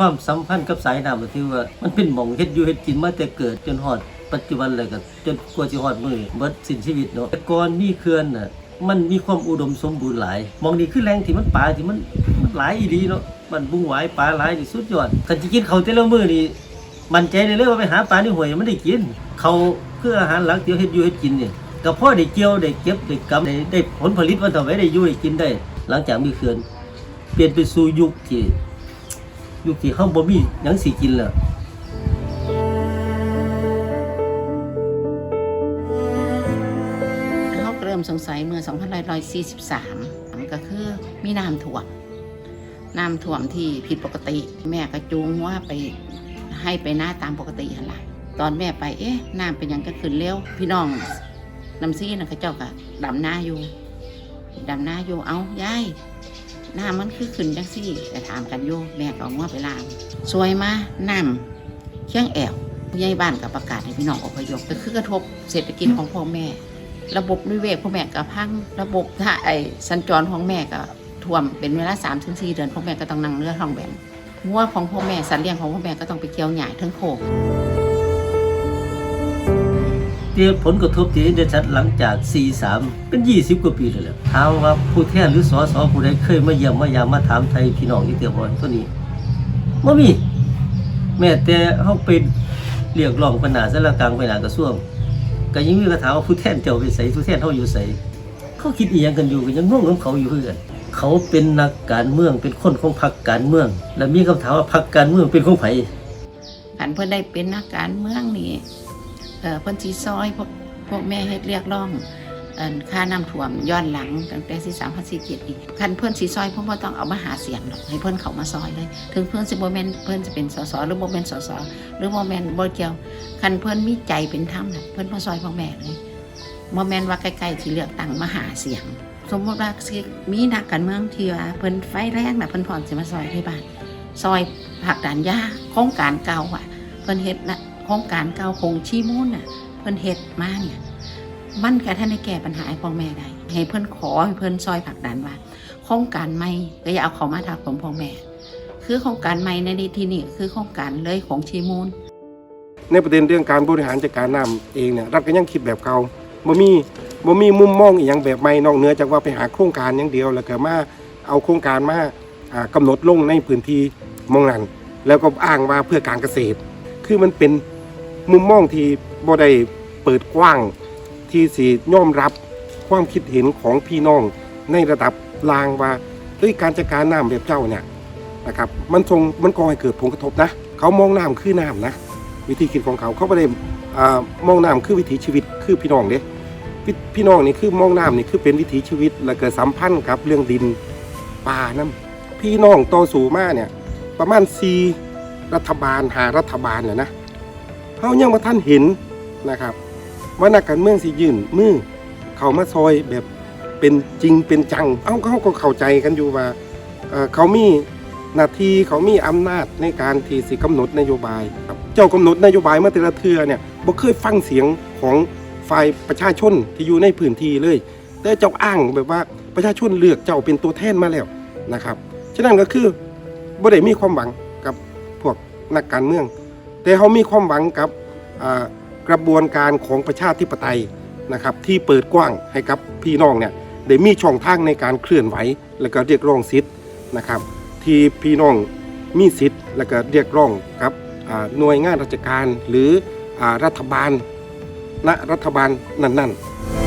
ความสัมพันธ์กับสายน้ำก็ที่ว่ามันเป็นหม่องเฮ็ดอยู่เฮ็ดกินมาแต่เกิดจนฮอดปัจจุบันเลยก็จนกว่าสิฮอดมื้อเบิดสิ้นชีวิตเนาะแต่ก่อนมีเขื่อนน่ะมันมีความอุดมสมบูรณ์หลายมองนี้คือแหล่งที่มันปลาที่มันมันหลายอีหลีเนาะมันบุ้งหวายปลาหลายนี่สุดยอดคันสิกินเขาแต่ละมื้อนี่มันใจได้เลยว่าไปหาปลาในห้วยมันได้กิน เขาคืออาหารหลักที่เฮ็ดอยู่เฮ็ดกินนี่ก็พอได้เกี่ยวได้เก็บได้กำได้ได้ผลผลิตมันเท่าไว้ได้อยู่ได้กินได้ หลังจากมีเขื่อนเปลี่ยนไปสู่ยุคที่ ยุคที่เฮาบ่มีหยังสิกินแล้วเขาเริ่มสงสัยเมื่อ 2543ก็คือมีน้ำท่วมน้ำท่วมที่ผิดปกติ แม่ก็จูงว่าไปให้ไปหน้าตามปกติหันละตอนแม่ไปเอ๊ะน้ำเป็นยังก็ขึ้นเร็วพี่น้องน้ำซี่นะเขาเจ้าก็ดำหน้าอยู่ดำหน้าอยู่เอายาย น้ำมันคือขึ้นจังซี่แต่ถามกันอยู่แม่ก็เอาว่าไปล้างสวยมาน้ำเคียงแอวผู้ใหญ่บ้านกับประกาศให้พี่น้องอพยพก็คือกระทบเศรษฐกิจของพ่อแม่ ระบบนิเวศพ่อแม่ก็พังระบบถ้าไอสัญจรของแม่ก็ท่วมเป็นเวลา3ามถึงสี่เดือนพ่อแม่ก็ต้องนั่งเรือท้องแบนงัวของพ่อแม่สัตว์เลี้ยงของพ่อแม่ก็ต้องไปเกี่ยวหญ้าทั้งโคก เตียผลกระทบที่เห็นได้ชัดหลังจาก 43 เป็น 20 กว่าปีแล้วแหละถามว่าผู้แทนหรือสอสอผู้ใดเคยมาเยี่ยมมายามมาถามไทยพี่น้องที่เตียบอยตัวนี้บ่มี แม้แต่เฮาไปเรียกร้องปัญหาสารกลางปหน้ากระทรวงก็ยังมีคำถามว่าผู้แทนเจ้าไปไสผู้แทนเฮาอยู่ไสเขาคิดอีหยังกันอยู่ก็ยังง่วงกับเขาอยู่คือนเขาเป็นนักการเมืองเป็นคนของพรรคการเมือง และมีคำถามว่าพรรคการเมืองเป็นของไผกันเพื่อได้เป็นนักการเมืองนี่ เพื่อนสีซอยพวกพวกแม่เฮ็ดเรียกร้องอค่าน้ำท่วมย้อนหลังตั้งแต่สี่สามพันสี่เจ็ดอีกคันเพื่อนสีซอยเพื่อนบ่ต้องเอามาหาเสียงหรอกให้เพื่อนเขามาซอยเลย ถึงเพื่อนสิบ่แม่นเพื่อนจะเป็นสสหรือบ่แม่นสสหรือบ่แม่นบ่เกียวคันเพื่อนมีใจเป็นธรรมน่ะเพื่อนมาซอยพ่อแม่เลยบ่แม่นว่าใกล้ๆที่เลือกตั้งมาหาเสียง สมมติว่ามีนักการเมืองที่ว่าเพิ่นไฟแรงนะเพิ่นพร้อมสิมาซอยที่บ้านซอยผักดันยาโครงการเก่าอะ เพิ่นเฮ็ดนะโครงการเก่าคงชีมูลน่ะเพิ่นเฮ็ดมาเนี่ยมันก็ท่านได้แก้ปัญหาให้พ่อแม่ได้ให้เพิ่นขอให้เพิ่นซอยผักดันว่าโครงการใหม่ก็อย่าเอาเขามาทับผมพ่อแม่ คือโครงการใหม่ในที่นี่คือโครงการเลยของชีมูลในประเด็นเรื่องการบริหารจัดการน้ำเองเนี่ยรัฐก็ยังคิดแบบเก่าบ่มีบ่มีมุมมองอีกอย่างแบบใหม่นอกเหนือจากว่าไปหาโครงการอย่างเดียว แล้วก็มาเอาโครงการมาอ่ากำหนดลงในพื้นที่มองนั้นแล้วก็อ้างว่าเพื่อการเกษตร คือมันเป็นมุมมองที่บ่ได้เปิดกว้าง ที่สิยอมรับความคิดเห็นของพี่น้องในระดับลางว่าเฮ้ยการจัดการน้ำแบบเจ้าเนี่ยนะครับมันทรงมันก่อให้เกิดผลกระทบนะ เขามองน้ำคือน้ำนะ วิธีคิดของเขาเขาไม่ได้อ่ามองน้ำคือวิถีชีวิตคือพี่น้องเด้พี่พี่น้องนี่คือมองน้ำนี่คือเป็นวิถีชีวิต แล้วก็สัมพันธ์กับเรื่องดินป่าน้ำพี่น้องต่อสู่มาเนี่ยประมาณสี่ รัฐบาลหารัฐบาลเนี่ยนะเขายังมาท่านเห็นนะครับว่านักการเมืองสิยื่นมือเขามาซอยแบบเป็นจริงเป็นจัง เอ้าเขาก็เข้าใจกันอยู่ว่าเเขามีหน้าที่เขามีอำนาจในการที่สิกำหนดนโยบายครับเจ้ากำหนดนโยบายมาแต่ละเทือเนี่ยบ่เคยฟังเสียงของฝ่ายประชาชนที่อยู่ในพื้นที่เลย แต่เจ้าอ้างแบบว่าประชาชนเลือกเจ้าเป็นตัวแทนมาแล้วนะครับ ฉะนั้นก็คือบ่ได้มีความหวัง นักการเมือง แต่เขามีความหวังกับกระบวนการของประชาธิปไตยนะครับที่เปิดกว้างให้กับพี่น้องเนี่ยได้มีช่องทางในการเคลื่อนไหว และก็เรียกร้องสิทธิ์นะครับ ที่พี่น้องมีสิทธิ์ และก็เรียกร้องกับหน่วยงานราชการหรืออรัฐบาลณรัฐบาลนั้นๆ